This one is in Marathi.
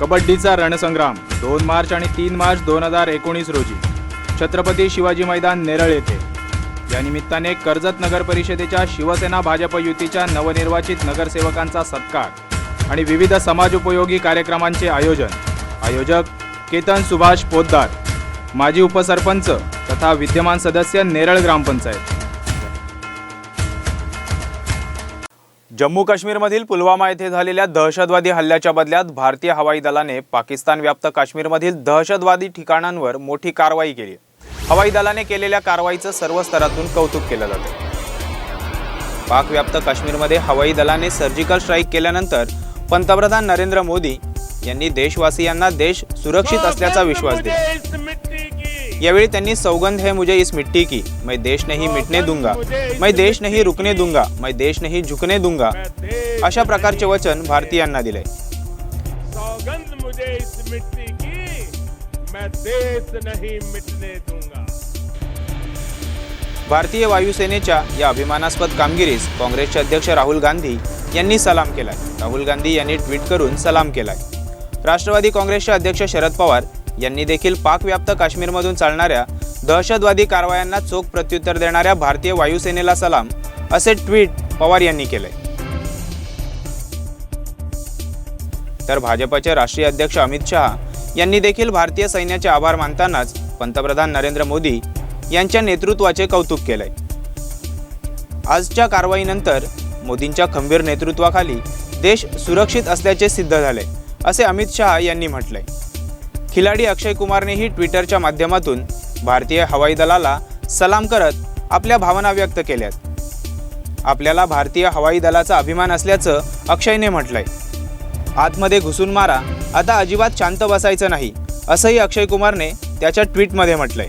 कबड्डीचा रणसंग्राम दोन मार्च आणि तीन मार्च दोन हजार एकोणीस रोजी. छत्रपती शिवाजी मैदान नेरळ येथे. या निमित्ताने कर्जत नगर परिषदेच्या शिवसेना भाजप युतीच्या नवनिर्वाचित नगरसेवकांचा सत्कार आणि विविध समाजोपयोगी कार्यक्रमांचे आयोजन. आयोजक केतन सुभाष पोद्दार माजी उपसरपंच तथा विद्यमान सदस्य नेरळ ग्रामपंचायत. जम्मू काश्मीरमधील पुलवामा येथे झालेल्या दहशतवादी हल्ल्याच्या बदल्यात भारतीय हवाई दलाने पाकिस्तान व्याप्त काश्मीरमधील दहशतवादी ठिकाणांवर मोठी कारवाई केली. हवाई दलाने केलेल्या कारवाईचं सर्व स्तरातून कौतुक केलं जातं. पाकव्याप्त काश्मीरमध्ये हवाई दलाने सर्जिकल स्ट्राईक केल्यानंतर पंतप्रधान नरेंद्र मोदी यांनी देशवासियांना देश सुरक्षित असल्याचा विश्वास दिला. यावेळी त्यांनी सौगंध है मुझे इस मिट्टी की मैं देश नहीं मिटने दूंगा मैं देश नहीं रुकने दूंगा मैं देश नहीं झुकने दूंगा अशा प्रकारचे वचन भारतीयांना दिले. सौगंध मुझे इस मिट्टी की मैं देश नहीं मिटने दूंगा. भारतीय वायुसेनेच्या या अभिमानास्पद कामगिरीस काँग्रेसचे अध्यक्ष राहुल गांधी यांनी सलाम केलाय. राहुल गांधी यांनी ट्विट करून सलाम केलाय. राष्ट्रवादी काँग्रेसचे अध्यक्ष शरद पवार यांनी देखील पाकव्याप्त काश्मीरमधून चालणाऱ्या दहशतवादी कारवायांना चोख प्रत्युत्तर देणाऱ्या भारतीय वायुसेनेला सलाम असे ट्विट पवार यांनी केले. तर भाजपचे राष्ट्रीय अध्यक्ष अमित शहा यांनी देखील भारतीय सैन्याचे आभार मानतानाच पंतप्रधान नरेंद्र मोदी यांच्या नेतृत्वाचे कौतुक केले. आजच्या कारवाईनंतर मोदींच्या खंबीर नेतृत्वाखाली देश सुरक्षित असल्याचे सिद्ध झाले असे अमित शहा यांनी म्हटले. खिलाडी अक्षय कुमारनेही ट्विटरच्या माध्यमातून भारतीय हवाई दलाला सलाम करत आपल्या भावना व्यक्त केल्यात. आपल्याला भारतीय हवाई दलाचा अभिमान असल्याचं अक्षयने म्हटलंय. आतमध्ये घुसून मारा आता अजिबात शांत बसायचं नाही असंही अक्षय कुमारने त्याच्या ट्विटमध्ये म्हटलंय.